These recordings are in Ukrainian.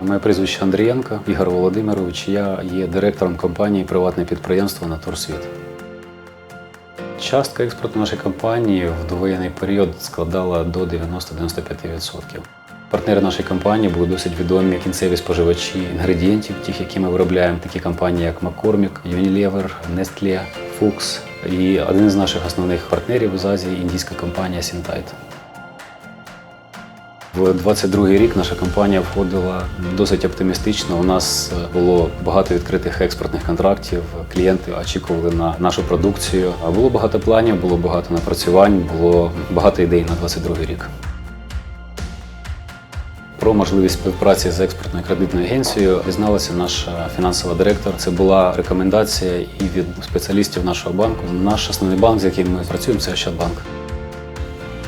Моє прізвище Андрієнко Ігор Володимирович. Я є директором компанії Приватне підприємство Натурсвіт. Частка експорту нашої компанії в довоєнний період складала до 90-95%. Партнери нашої компанії були досить відомі кінцеві споживачі інгредієнтів, тих, які ми виробляємо, такі компанії, як McCormick, Unilever, Nestle, Fuchs. І один з наших основних партнерів з Азії індійська компанія Sintite. В 22 рік наша компанія входила досить оптимістично. У нас е, було багато відкритих експортних контрактів. Клієнти очікували на нашу продукцію. Було багато планів, було багато напрацювань, було багато ідей на 22 рік. Про можливість співпраці з експортною кредитною агенцією дізналася наша фінансова директор. Це була рекомендація і від спеціалістів нашого банку. Наш основний банк, з яким ми працюємо, це Ощадбанк.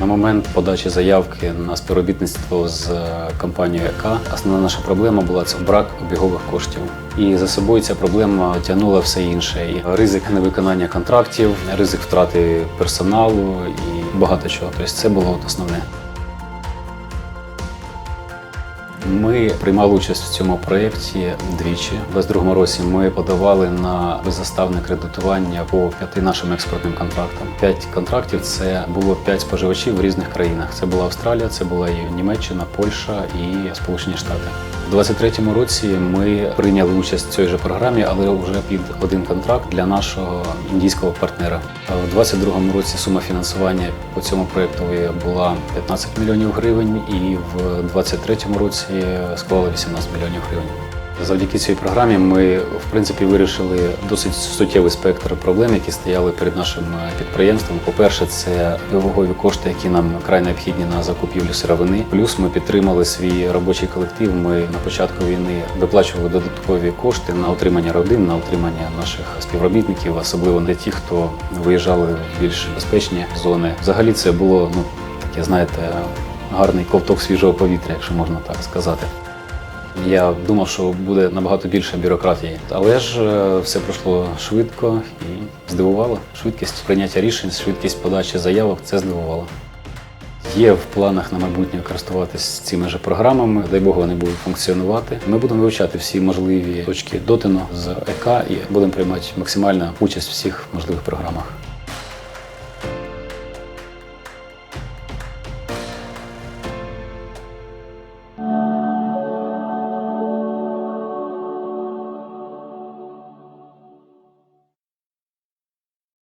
На момент подачі заявки на співробітництво з е, компанією ЕК основна наша проблема була це брак обігових коштів. І за собою ця проблема тягнула все інше. І ризик невиконання контрактів, ризик втрати персоналу і багато чого. Тобто це було основне. Ми приймали участь в цьому проєкті двічі. У 2022 році ми подавали на беззаставне кредитування по п'яти нашим експортним контрактам. П'ять контрактів це було п'ять споживачів в різних країнах. Це була Австралія, це була і Німеччина, Польща і Сполучені Штати. У 2023 році ми прийняли участь в цій же програмі, але вже під один контракт для нашого індійського партнера. У 2022 році сума фінансування по цьому проєкту була 15 мільйонів гривень, і в 2023 році склала 18 мільйонів гривень. Завдяки цій програмі ми в принципі вирішили досить суттєвий спектр проблем, які стояли перед нашим е, підприємством. По-перше, це вивогові кошти, які нам край необхідні на закупівлю сировини. Плюс ми підтримали свій робочий колектив. Ми на початку війни виплачували додаткові кошти на утримання родин, на утримання наших співробітників, особливо для тих, хто виїжджали в більш безпечні зони. Взагалі, це було ну таке, знаєте, гарний ковток свіжого повітря, якщо можна так сказати. Я думав, що буде набагато більше бюрократії, але ж е, все пройшло швидко і здивувало. Швидкість прийняття рішень, швидкість подачі заявок це здивувало. Є в планах на майбутнє користуватися цими ж програмами. Дай Бог, вони будуть функціонувати. Ми будемо вивчати всі можливі точки дотину з ЕК і будемо приймати максимальну участь в всіх можливих програмах.